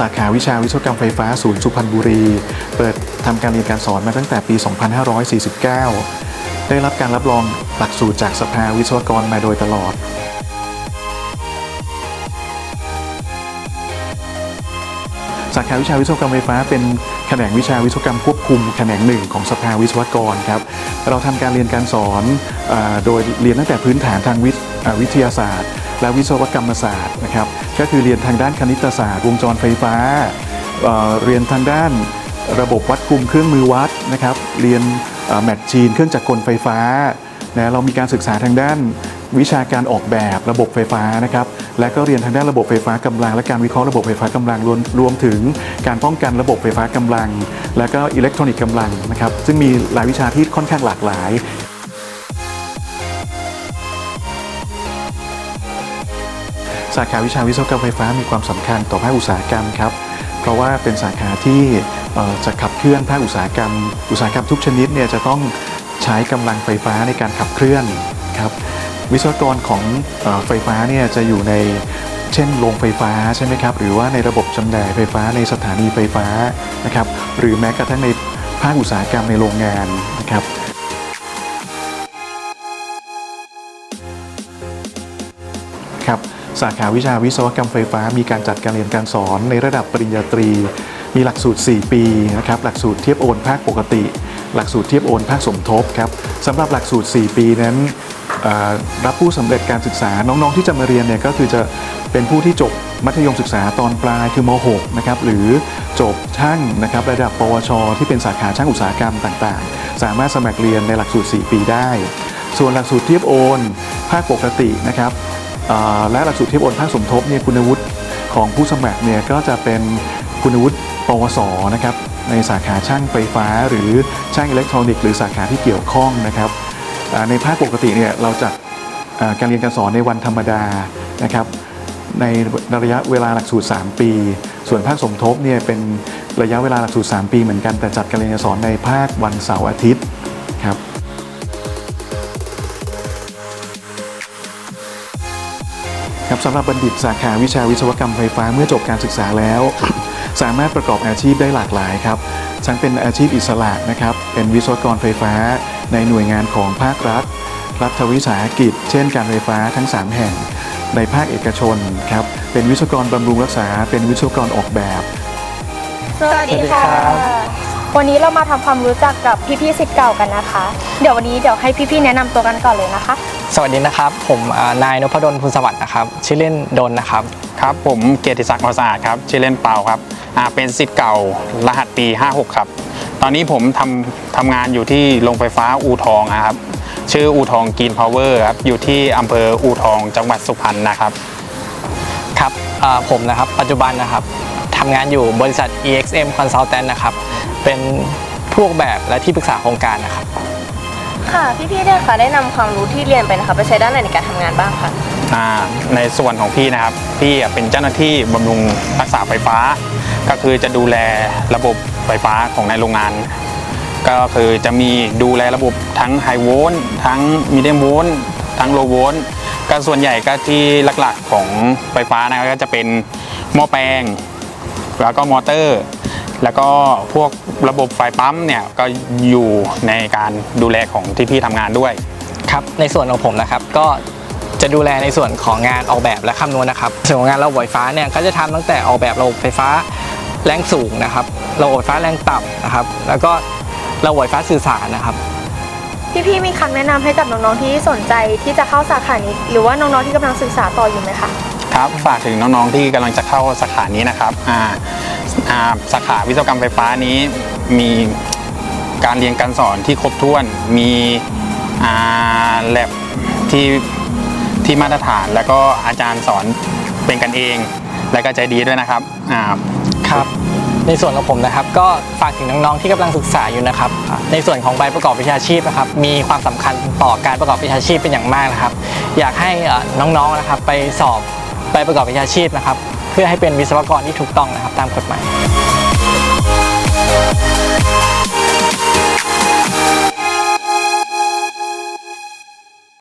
สาขาวิชาวิศวกรรมไฟฟ้าศูนย์สุพรรณบุรี เปิดทำการเรียนการสอนมาตั้งแต่ปี 2549 ได้รับการรับรองหลักสูตรจากสภาวิศวกรมาโดยตลอดสาขาวิชาวิศวกรรมไฟฟ้าเป็นแขนงวิชาวิศวกรรมควบคุมแขนงหนึ่งของสภาวิศวกรครับ เราทำการเรียนการสอนอโดยเรียนตั้งแต่พื้นฐานทางวิทยาศาสตร์ และวิศวกรรมศาสตร์นะครับก็คือเรียนทางด้านคณิตศาสตร์ วงจรไฟฟ้าเเรียนทางด้านระบบวัดคุมเครื่องมือวัดนะครับเรียนแมทชีนเครื่องจักรกลไฟฟ้านะเรามีการศึกษาทางด้านวิชาการออกแบบระบบไฟฟ้านะครับ และก็เรียนทางด้านระบบไฟฟ้ากำลัง และการวิเคราะห์ระบบไฟฟ้ากำลังรวมรวมถึงการป้องกันระบบไฟฟ้ากำลัง และก็อิเล็กทรอนิกส์กำลังนะครับ ซึ่งมีรายวิชาที่ค่อนข้างหลากหลาย สาขาวิชาวิศวกรรมไฟฟ้ามีความสำคัญต่อภาคอุตสาหกรรมครับเพราะว่าเป็นสาขาที่จะขับเคลื่อนภาคอุตสาหกรรม อุตสาหกรรมทุกชนิดเนี่ยจะต้องใช้กำลังไฟฟ้าในการขับเคลื่อนครับวิศวกรของไฟฟ้าเนี่ยจะอยู่ในเช่นโรงไฟฟ้าใช่ไหมครับหรือว่าในระบบจำหน่ายไฟฟ้าในสถานีไฟฟ้านะครับหรือแม้กระทั่งในภาคอุตสาหกรรมในโรงงานนะครับครับ สาขาวิชาวิศวกรรมไฟฟ้า มีการจัดการเรียนการสอนในระดับปริญญาตรี มีหลักสูตร 4 ปีนะครับหลักสูตรเทียบโอนภาคปกติ หลักสูตรเทียบโอนภาคสมทบครับสำหรับหลักสูตร 4 ปีนั้นรับผู้สำเร็จการศึกษาน้องๆที่จะมาเรียนเนี่ยก็คือจะเป็นผู้ที่จบมัธยมศึกษาตอนปลายคือม .6 นะครับหรือจบช่างนะครับระดับปวช ที่เป็นสาขาช่างอุตสาหกรรมต่างๆ สามารถสมัครเรียนในหลักสูตร 4 ปีได้ ส่วนหลักสูตรเทียบโอน ภาคปกตินะครับ และหลักสูตรเทียบโอนภาคสมทบเนี่ยคุณวุฒิของผู้สมัครเนี่ยก็จะเป็นคุณวุฒิปวสนะครับในสาขาช่างไฟฟ้า หรือช่างอิเล็กทรอนิกส์หรือสาขาที่เกี่ยวข้องนะครับในภาคปกติเนี่ยเราจัดการเรียนการสอนในวันธรรมดานะครับในระยะเวลาหลักสูตร 3 ปี ส่วนภาคสมทบเนี่ยเป็นระยะเวลาหลักสูตร 3 ปีเหมือนกันแต่จัดการเรียนการสอนในภาควันเสาร์อาทิตย์ ครับสำหรับบัณฑิตสาขาวิชาวิศวกรรมไฟฟ้าเมื่อจบการศึกษาแล้ว สามารถประกอบอาชีพได้หลากหลายครับทั้งเป็นอาชีพอิสระนะครับ เป็นวิศวกรไฟฟ้า ในหน่วยงานของภาครัฐ รัฐวิสาหกิจ เช่น การไฟฟ้าทั้ง 3 แห่ง ในภาคเอกชนครับ เป็นวิศวกรบำรุงรักษา เป็นวิศวกรออกแบบ สวัสดีค่ะ วัสดีครับวันนี้เรามาทำความรู้จักกับพี่ๆสิทธิ์เก่ากันนะคะ เดี๋ยววันนี้เดี๋ยวให้พี่ๆแนะนำตัวกันก่อนเลยนะคะ สวัสดีนะครับ ผมอ่านายนพดลพูลสวัสดิ์นะครับ ชื่อเล่นดนนะครับ ครับผมเกียรติศักดิ์มสะอาดครับ ชื่อเล่นเปาครับอ่าเป็นสิทธิ์เก่ารหัสปี 56 ครับ ตอนนี้ผมทำทำงานอยู่ที่โรงไฟฟ้าอูทองนะครับ ชื่ออูทองกรีนพาวเวอร์ครับ อยู่ที่อำเภออูทองจังหวัดสุพรรณนะครับ ครับอ่าผมนะครับ ปัจจุบันนะครับทำงานอยู่บริษัท EXM Consultant นะครับ เป็นผู้ออกแบบและที่ปรึกษาโครงการนะครับ ค่ะ พี่ๆได้ค่ะได้นำความรู้ที่เรียนไปนะคะไปใช้ด้านไหนในการทำงานบ้างคะอ่าในส่วนของพี่นะครับพี่อะเป็นเจ้าหน้าที่บำรุงรักษาไฟฟ้า ก็คือจะดูแลระบบไฟฟ้าของในโรงงาน ก็คือจะมีดูแลระบบทั้งไฮโวลต์ทั้งมีเดียมโวลต์ทั้งโลโวลต์ก็ส่วนใหญ่ก็ที่หลักๆของไฟฟ้านะครับก็จะเป็นหม้อแปลง แล้วก็มอเตอร์ แล้วก็พวกระบบไฟปั๊มเนี่ยก็อยู่ในการดูแลของที่พี่ทำงานด้วยครับในส่วนของผมนะครับก็จะดูแลในส่วนของงานออกแบบและคำนวณนะครับส่วนของงานระบบไฟฟ้าเนี่ยก็จะทำตั้งแต่ออกแบบระบบไฟฟ้าแรงสูงนะครับระบบไฟฟ้าแรงต่ำนะครับ แล้วก็ระบบไฟฟ้าสื่อสารนะครับพี่ๆมีคำแนะนำให้กับน้องๆที่สนใจที่จะเข้าสาขานี้ หรือว่าน้องๆที่กำลังศึกษาต่ออยู่ไหมคะ ครับฝากถึงน้องๆที่กำลังจะเข้าสาขานี้นะครับอ่าอ่าสาขาวิศวกรรมไฟฟ้านี้มีการเรียนการสอนที่ครบถ้วน มีอ่าแลบที่ที่มาตรฐาน แล้วก็อาจารย์สอนเป็นกันเอง และก็ใจดีด้วยนะครับอ่าครับ ในส่วนของผมนะครับ ก็ฝากถึงน้องๆที่กำลังศึกษาอยู่นะครับ ในส่วนของใบประกอบวิชาชีพนะครับ มีความสำคัญต่อการประกอบวิชาชีพเป็นอย่างมากนะครับ อยากให้น้องๆนะครับไปสอบ ไปประกอบวิชาชีพนะครับ เพื่อให้เป็นวิศวกรที่ถูกต้องนะครับตามกฎหมาย